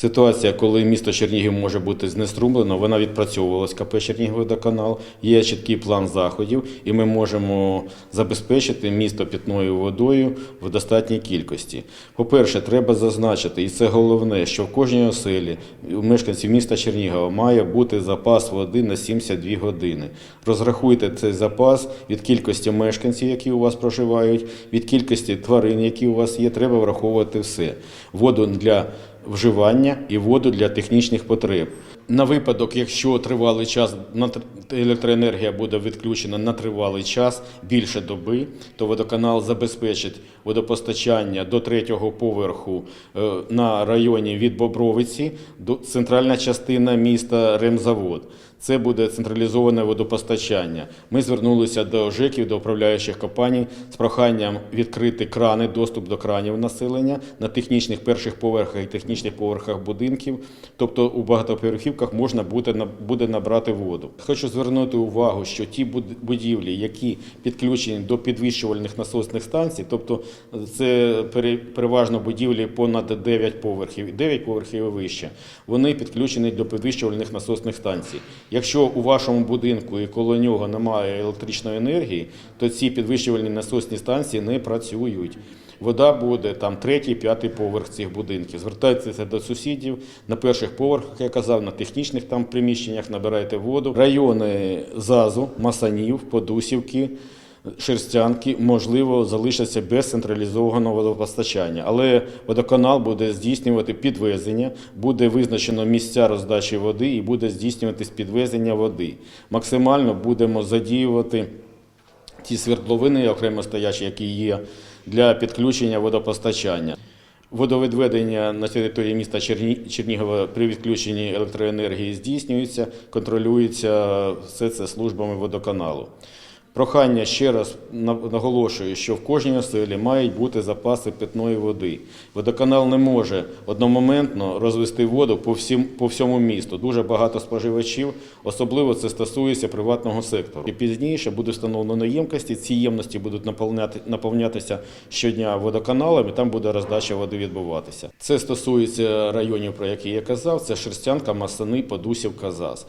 Ситуація, коли місто Чернігів може бути знеструмлено, вона відпрацьовувалась КП Чернігівводоканал. Є чіткий план заходів, і ми можемо забезпечити місто питною водою в достатній кількості. По-перше, треба зазначити, і це головне, що в кожній оселі у мешканців міста Чернігова має бути запас води на 72 години. Розрахуйте цей запас від кількості мешканців, які у вас проживають, від кількості тварин, які у вас є. Треба враховувати все. Воду для вживання і воду для технічних потреб. На випадок, якщо тривалий час електроенергія буде відключена на тривалий час більше доби, то водоканал забезпечить водопостачання до третього поверху е, на районі від Бобровиці до центральна частина міста Ремзавод. Це буде централізоване водопостачання. Ми звернулися до ЖЕКів, до управляючих компаній з проханням відкрити крани, доступ до кранів населення на технічних перших поверхах і технічних поверхах будинків. Тобто у багатоповерхівках можна буде, набрати воду. Хочу звернути увагу, що ті буд- будівлі, які підключені до підвищувальних насосних станцій, тобто це переважно будівлі понад 9 поверхів, 9 поверхів і вище, вони підключені до підвищувальних насосних станцій. Якщо у вашому будинку і коло нього немає електричної енергії, то ці підвищувальні насосні станції не працюють. Вода буде там третій, п'ятий поверх цих будинків. Звертайтеся до сусідів на перших поверхах, як я казав, на технічних там приміщеннях набирайте воду. Райони ЗАЗу, Масанів, Подусівки. Шерстянки, можливо, залишаться без централізованого водопостачання, але водоканал буде здійснювати підвезення, буде визначено місця роздачі води і буде здійснюватись підвезення води. Максимально будемо задіювати ті свердловини окремо стоячі, які є для підключення водопостачання. Водовідведення на території міста Черні- Чернігова при відключенні електроенергії здійснюється, контролюється все це службами водоканалу. Прохання ще раз наголошую, що в кожній оселі мають бути запаси питної води. Водоканал не може одномоментно розвести воду по, всім, по всьому місту. Дуже багато споживачів, особливо це стосується приватного сектору. І пізніше буде встановлено ємкості. Ці ємності будуть наповняти, наповнятися щодня водоканалом, і там буде роздача води відбуватися. Це стосується районів, про які я казав. Це Шерстянка, Масани, Подусівка, ЗАЗ.